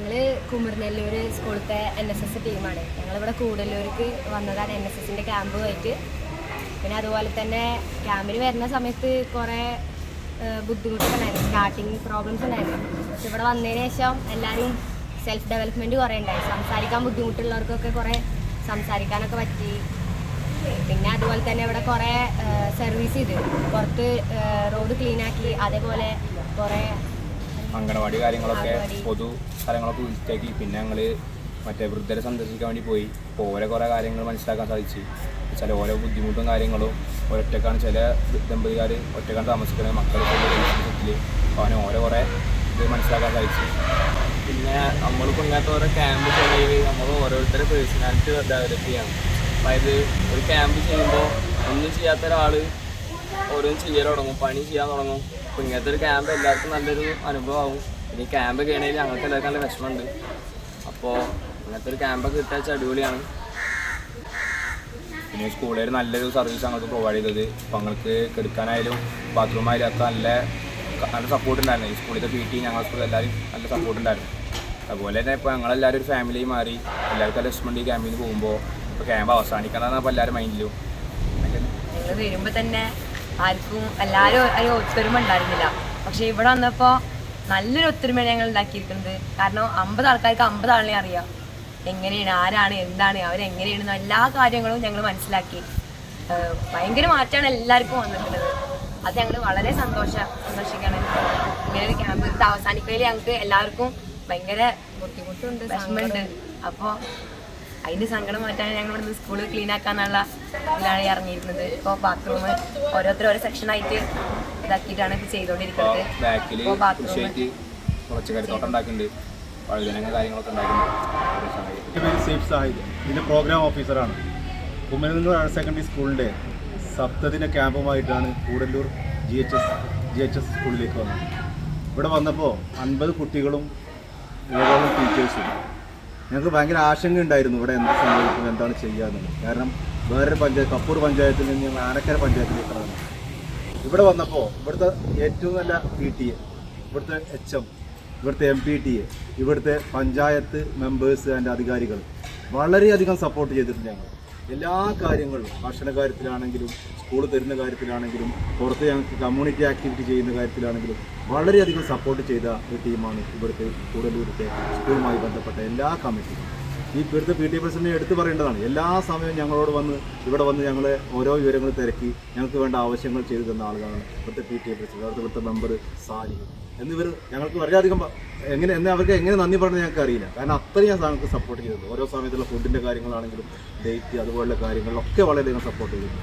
ഞങ്ങൾ കുമരനെല്ലൂർ സ്കൂളത്തെ N S S ടീമാണ് ഞങ്ങളിവിടെ കൂടല്ലൂർക്ക് വന്നതാണ് എൻ എസ് എസിന്റെ ക്യാമ്പുമായിട്ട് പിന്നെ അതുപോലെ തന്നെ ക്യാമ്പിന് വരുന്ന സമയത്ത് കുറേ ബുദ്ധിമുട്ടുണ്ടായിരുന്നു സ്റ്റാർട്ടിങ് പ്രോബ്ലംസ് ഉണ്ടായിരുന്നു. പക്ഷെ ഇവിടെ വന്നതിന് ശേഷം എല്ലാവരും സെൽഫ് ഡെവലപ്മെന്റ് കുറേ ഉണ്ടായി. സംസാരിക്കാൻ ബുദ്ധിമുട്ടുള്ളവർക്കൊക്കെ കുറേ സംസാരിക്കാനൊക്കെ പറ്റി. പിന്നെ അതുപോലെ തന്നെ ഇവിടെ കുറേ സർവീസ് ചെയ്ത്. പുറത്ത് റോഡ് ക്ലീനാക്കി അതേപോലെ കുറേ അംഗനവാടി കാര്യങ്ങളൊക്കെ പൊതു സ്ഥലങ്ങളൊക്കെ വൃത്തിയാക്കി പിന്നെ ഞങ്ങൾ മറ്റേ വൃദ്ധരെ സന്ദർശിക്കാൻ വേണ്ടി പോയി. അപ്പോൾ ഓരോ കുറേ കാര്യങ്ങൾ മനസ്സിലാക്കാൻ സാധിച്ചു. ചില ഓരോ ബുദ്ധിമുട്ടും കാര്യങ്ങളും ഒരൊറ്റക്കാണ് ചില ദമ്പതികാർ ഒറ്റക്കാണ് താമസിക്കുന്നത്. മക്കൾ അപ്പോൾ അവനെ ഓരോ കുറേ ഇത് മനസ്സിലാക്കാൻ സാധിച്ചു. പിന്നെ നമ്മൾ ഇങ്ങനത്തെ ഓരോ ക്യാമ്പ് ചെയ്യുകയും നമ്മൾ ഓരോരുത്തരുടെ പേഴ്സണാലിറ്റി ഡെവലപ്പ് ചെയ്യണം. അതായത് ഒരു ക്യാമ്പ് ചെയ്യുമ്പോൾ ഒന്നും ചെയ്യാത്ത ഒരാൾ ഓരോന്നും ചെയ്യാൻ തുടങ്ങും പണി ചെയ്യാൻ തുടങ്ങും. അപ്പോൾ ഇങ്ങനത്തെ ഒരു ക്യാമ്പ് എല്ലാവർക്കും നല്ലൊരു അനുഭവമാവും. ഇനി ഈ ക്യാമ്പ് കഴിയണമെങ്കിൽ ഞങ്ങൾക്ക് എല്ലാവർക്കും നല്ല വിഷമമുണ്ട്. അപ്പോൾ ഇങ്ങനത്തെ ഒരു ക്യാമ്പൊക്കെ കിട്ടാച്ച അടിപൊളിയാണ്. പിന്നെ സ്കൂളിൽ നല്ലൊരു സർവീസ് ഞങ്ങൾക്ക് പ്രൊവൈഡ് ചെയ്തത്. അപ്പോൾ ഞങ്ങൾക്ക് കെടുക്കാനായാലും ബാത്റൂം ആയാലും ഒക്കെ നല്ല നല്ല സപ്പോർട്ട് ഉണ്ടായിരുന്നു. ഈ സ്കൂളിലത്തെ പി ടി ഞങ്ങളുടെ സ്കൂളിൽ എല്ലാവരും നല്ല സപ്പോർട്ട് ഉണ്ടായിരുന്നു. അതുപോലെ തന്നെ ഇപ്പോൾ ഞങ്ങളെല്ലാവരും ഒരു ഫാമിലി മാറി എല്ലാവർക്കും ലക്ഷ്മണ്ടി ക്യാമ്പിന് പോകുമ്പോൾ ഇപ്പോൾ ക്യാമ്പ് അവസാനിക്കാനാണ് അപ്പോൾ എല്ലാവരും മൈൻഡിലും വരുമ്പോൾ തന്നെ ആർക്കും എല്ലാവരും ഒരു ഒത്തൊരുമ ഉണ്ടായിരുന്നില്ല. പക്ഷെ ഇവിടെ വന്നപ്പോൾ നല്ലൊരു ഒത്തൊരുമയാണ് ഞങ്ങൾ ഉണ്ടാക്കിയിരിക്കുന്നത്. കാരണം അമ്പത് ആൾക്കാർക്ക് അമ്പത് ആളിനെ അറിയാം. എങ്ങനെയാണ് ആരാണ് എന്താണ് അവരെങ്ങനെയാണ് എല്ലാ കാര്യങ്ങളും ഞങ്ങൾ മനസ്സിലാക്കി. ഭയങ്കര മാറ്റമാണ് എല്ലാവർക്കും വന്നിട്ടുള്ളത്. അത് ഞങ്ങൾ വളരെ സന്തോഷ സന്തോഷിക്കാണ് ഇങ്ങനെ ഒരു ക്യാമ്പ് അവസാനിക്കയിൽ ഞങ്ങൾക്ക് എല്ലാവർക്കും ഭയങ്കര ബുദ്ധിമുട്ടുണ്ട് വിഷമമുണ്ട്. അപ്പോൾ അതിന്റെ സങ്കടം മാറ്റാൻ ഞങ്ങൾ ഇവിടുന്ന് സ്കൂൾ ക്ലീൻ ആക്കാന്നുള്ള ഇതിലാണ് ഇറങ്ങിയിരുന്നത്. ഇപ്പോൾ ബാത്റൂം ഓരോരുത്തർ ഓരോ സെക്ഷൻ ആയിട്ട് ഇതാക്കിയിട്ടാണ് ഇത് ചെയ്തുകൊണ്ടിരിക്കുന്നത് ബാക്കിൽ ഇപ്പോൾ ബാത്റൂം കുറച്ച് കരുത്തോട്ടം ഉണ്ടാക്കുന്നുണ്ട്. വഴുതനങ്ങ കാര്യങ്ങളൊക്കെ ഉണ്ടാക്കുന്നുണ്ട്. സേഫ് സാഹിദ്. ഇതിന്റെ പ്രോഗ്രാം ഓഫീസറാണ് കുമ്മനല്ലൂർ ഹയർ സെക്കൻഡറി സ്കൂളിന്റെ സപ്തദിന ക്യാമ്പുമായിട്ടാണ് Koodallur G H S G H S സ്കൂളിലേക്ക് വന്നത്. ഇവിടെ വന്നപ്പോൾ അൻപത് കുട്ടികളും ഏഴോളം ടീച്ചേഴ്സും ഞങ്ങൾക്ക് ഭയങ്കര ആശങ്ക ഉണ്ടായിരുന്നു ഇവിടെ എന്താ സംഭവിക്കും എന്താണ് ചെയ്യാന്ന് കാരണം വേറൊരു പഞ്ചായത്ത് കപ്പൂർ പഞ്ചായത്തിൽ നിന്ന് ഞങ്ങൾ ആനക്കര പഞ്ചായത്തിലേക്ക് വന്നത് ഇവിടെ വന്നപ്പോൾ ഇവിടുത്തെ ഏറ്റവും നല്ല പി ടി എ ഇവിടുത്തെ എച്ച് എം ഇവിടുത്തെ എം പി ടി എ ഇവിടുത്തെ പഞ്ചായത്ത് മെമ്പേഴ്സ് ആൻഡ് അധികാരികൾ വളരെയധികം സപ്പോർട്ട് ചെയ്തിട്ടുണ്ട് ഞങ്ങൾ. എല്ലാ കാര്യങ്ങളും ഭക്ഷണ കാര്യത്തിലാണെങ്കിലും സ്കൂൾ തരുന്ന കാര്യത്തിലാണെങ്കിലും പുറത്ത് ഞങ്ങൾക്ക് കമ്മ്യൂണിറ്റി ആക്ടിവിറ്റി ചെയ്യുന്ന കാര്യത്തിലാണെങ്കിലും വളരെയധികം സപ്പോർട്ട് ചെയ്ത ഒരു ടീമാണ് ഇവിടുത്തെ കൂടലൂരത്തെ സ്കൂളുമായി ബന്ധപ്പെട്ട എല്ലാ കമ്മിറ്റിയും ഈ ഇവിടുത്തെ പി ടി പ്രസിഡന്റിനെ എടുത്തു പറയേണ്ടതാണ്. എല്ലാ സമയവും ഞങ്ങളോട് വന്ന് ഇവിടെ വന്ന് ഞങ്ങളെ ഓരോ വിവരങ്ങൾ തിരക്കി ഞങ്ങൾക്ക് വേണ്ട ആവശ്യങ്ങൾ ചെയ്തു തന്ന ആളുകളാണ് ഇവിടുത്തെ പി ടി എ പ്രസിഡന്റ് അവിടുത്തെ ഇവിടുത്തെ മെമ്പർ സാലിഹ് എന്നിവർ ഞങ്ങൾക്ക് വളരെയധികം എങ്ങനെ എന്നെ അവർക്ക് എങ്ങനെ നന്ദി പറഞ്ഞത് ഞങ്ങൾക്ക് അറിയില്ല. കാരണം അത്രയും ഞങ്ങൾക്ക് സപ്പോർട്ട് ചെയ്തത്. ഓരോ സമയത്തുള്ള ഫുഡിന്റെ കാര്യങ്ങളാണെങ്കിലും ഡേറ്റ് അതുപോലുള്ള കാര്യങ്ങളിലൊക്കെ വളരെയധികം സപ്പോർട്ട് ചെയ്തു.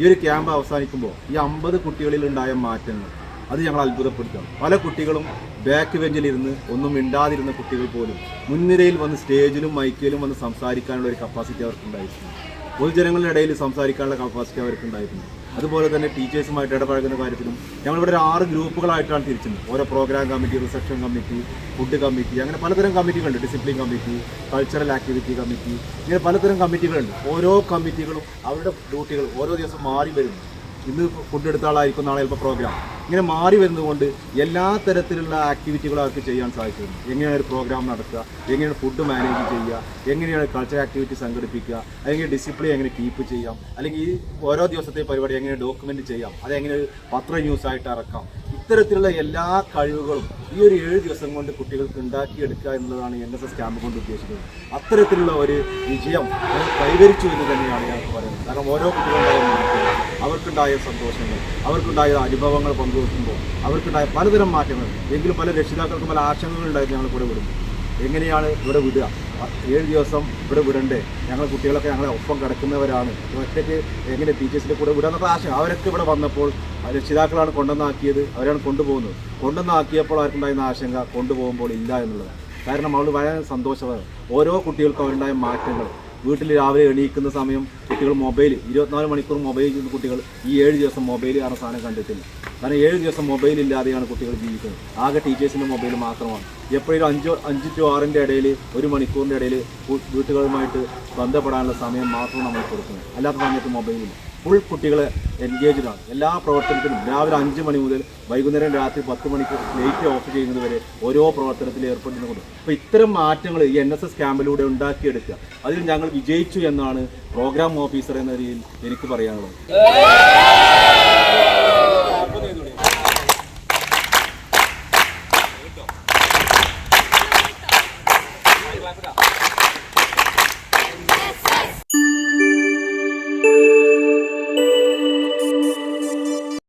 ഈ ഒരു ക്യാമ്പ് അവസാനിക്കുമ്പോൾ ഈ അമ്പത് കുട്ടികളിൽ ഉണ്ടായ മാറ്റങ്ങൾ അത് ഞങ്ങൾ അത്ഭുതപ്പെടുത്തുകയാണ്. പല കുട്ടികളും ബാക്ക് ബെഞ്ചിലിരുന്ന് ഒന്നും മിണ്ടാതിരുന്ന കുട്ടികൾ പോലും മുൻനിരയിൽ വന്ന് സ്റ്റേജിലും മൈക്കിലും വന്ന് സംസാരിക്കാനുള്ള ഒരു കപ്പാസിറ്റി അവർക്കുണ്ടായിരുന്നു പൊതുജനങ്ങളുടെ ഇടയിൽ സംസാരിക്കാനുള്ള കപ്പാസിറ്റി അവർക്കുണ്ടായിരുന്നു അതുപോലെ തന്നെ ടീച്ചേഴ്സുമായിട്ട് ഇടപഴകുന്ന കാര്യത്തിലും ഞങ്ങളിവിടെ ഒരു ആറ് ഗ്രൂപ്പുകളായിട്ടാണ് തിരിച്ചത് ഓരോ program committee reception committee food committee അങ്ങനെ പലതരം കമ്മിറ്റികളുണ്ട് discipline committee cultural activity committee ഇങ്ങനെ പലതരം കമ്മിറ്റികളുണ്ട് ഓരോ കമ്മിറ്റികളും അവരുടെ ഡ്യൂട്ടികൾ ഓരോ ദിവസം മാറി വരുന്നു. ഇന്ന് ഫുഡ് എടുത്ത ആളായിരിക്കും നാളെ ചിലപ്പോൾ പ്രോഗ്രാം ഇങ്ങനെ മാറി വരുന്നതുകൊണ്ട് എല്ലാ തരത്തിലുള്ള ആക്ടിവിറ്റികളും അവർക്ക് ചെയ്യാൻ സാധിക്കുന്നു എങ്ങനെയാണ് ഒരു പ്രോഗ്രാം നടത്തുക എങ്ങനെയാണ് ഫുഡ് മാനേജ് ചെയ്യുക എങ്ങനെയാണ് കൾച്ചർ ആക്ടിവിറ്റി സംഘടിപ്പിക്കുക അല്ലെങ്കിൽ ഡിസിപ്ലിൻ എങ്ങനെ കീപ്പ് ചെയ്യാം അല്ലെങ്കിൽ ഓരോ ദിവസത്തെ പരിപാടി എങ്ങനെ ഡോക്യുമെന്റ് ചെയ്യാം അതെങ്ങനെ പത്ര ന്യൂസ് ആയിട്ട് ഇറക്കാം. ഇത്തരത്തിലുള്ള എല്ലാ കഴിവുകളും ഈ ഒരു ഏഴ് ദിവസം കൊണ്ട് കുട്ടികൾക്ക് ഉണ്ടാക്കിയെടുക്കുക എന്നുള്ളതാണ് എൻ എസ് എസ് ക്യാമ്പ് കൊണ്ട് ഉദ്ദേശിക്കുന്നത്. അത്തരത്തിലുള്ള ഒരു വിജയം കൈവരിച്ചു എന്ന് തന്നെയാണ് ഞാൻ പറയുന്നത്. കാരണം ഓരോ കുട്ടികളുടെ അവർക്കുണ്ടായ സന്തോഷങ്ങൾ അവർക്കുണ്ടായ അനുഭവങ്ങൾ പങ്കുവെക്കുമ്പോൾ അവർക്കുണ്ടായ പലതരം മാറ്റങ്ങൾ എങ്കിലും പല രക്ഷിതാക്കൾക്കും പല ആശങ്കകളുണ്ടായിരുന്നു ഞങ്ങൾ കൂടെ വിടുന്നു. എങ്ങനെയാണ് ഇവിടെ വിടുക? ഏഴ് ദിവസം ഇവിടെ വിടണ്ടേ? ഞങ്ങൾ കുട്ടികളൊക്കെ ഞങ്ങളെ ഒപ്പം കിടക്കുന്നവരാണ്. ഒറ്റയ്ക്ക് എങ്ങനെ ടീച്ചേഴ്സിന്റെ കൂടെ വിടുക എന്നൊക്കെ ആശങ്ക അവരൊക്കെ ഇവിടെ വന്നപ്പോൾ രക്ഷിതാക്കളാണ് കൊണ്ടുവന്നാക്കിയത് അവരാണ് കൊണ്ടുപോകുന്നത്. കൊണ്ടുവന്നാക്കിയപ്പോൾ അവർക്കുണ്ടായിരുന്ന ആശങ്ക കൊണ്ടുപോകുമ്പോൾ ഇല്ല എന്നുള്ളത് കാരണം അവൾ വളരെ സന്തോഷമാണ്. ഓരോ കുട്ടികൾക്കും അവരുണ്ടായ മാറ്റങ്ങൾ വീട്ടിൽ രാവിലെ എണീക്കുന്ന സമയം കുട്ടികൾ മൊബൈൽ ഇരുപത്തിനാല് മണിക്കൂർ മൊബൈൽ ചെയ്യുന്ന കുട്ടികൾ ഈ ഏഴ് ദിവസം മൊബൈൽ ആണ് സാധനം കണ്ടിട്ടില്ല കാരണം ഏഴ് ദിവസം മൊബൈൽ ഇല്ലാതെയാണ് കുട്ടികൾ ജീവിക്കുന്നത്. ആകെ ടീച്ചേഴ്സിന്റെ മൊബൈൽ മാത്രമാണ്. എപ്പോഴും അഞ്ചോ അഞ്ച് ടു ആറിന്റെ ഇടയിൽ ഒരു മണിക്കൂറിന്റെ ഇടയിൽ വീട്ടുകളുമായിട്ട് ബന്ധപ്പെടാനുള്ള സമയം മാത്രം നമ്മൾ കൊടുക്കുന്നത്. അല്ലാത്ത സമയത്ത് മൊബൈലില്ല ഫുൾ കുട്ടികൾ ആണ് എല്ലാ പ്രവർത്തനത്തിനും രാവിലെ അഞ്ച് മണി മുതൽ വൈകുന്നേരം രാത്രി പത്ത് മണിക്ക് ലേറ്റ് ഓഫ് ചെയ്യുന്നത് വരെ ഓരോ പ്രവർത്തനത്തിൽ ഏർപ്പെടുന്നുണ്ട് അപ്പോൾ ഇത്തരം മാറ്റങ്ങൾ ഈ എൻ എസ് എസ് ക്യാമ്പിലൂടെ ഉണ്ടാക്കിയെടുക്കുക. അതിൽ ഞങ്ങൾ വിജയിച്ചു എന്നാണ് പ്രോഗ്രാം ഓഫീസർ എന്ന രീതിയിൽ എനിക്ക് പറയാനുള്ളത്.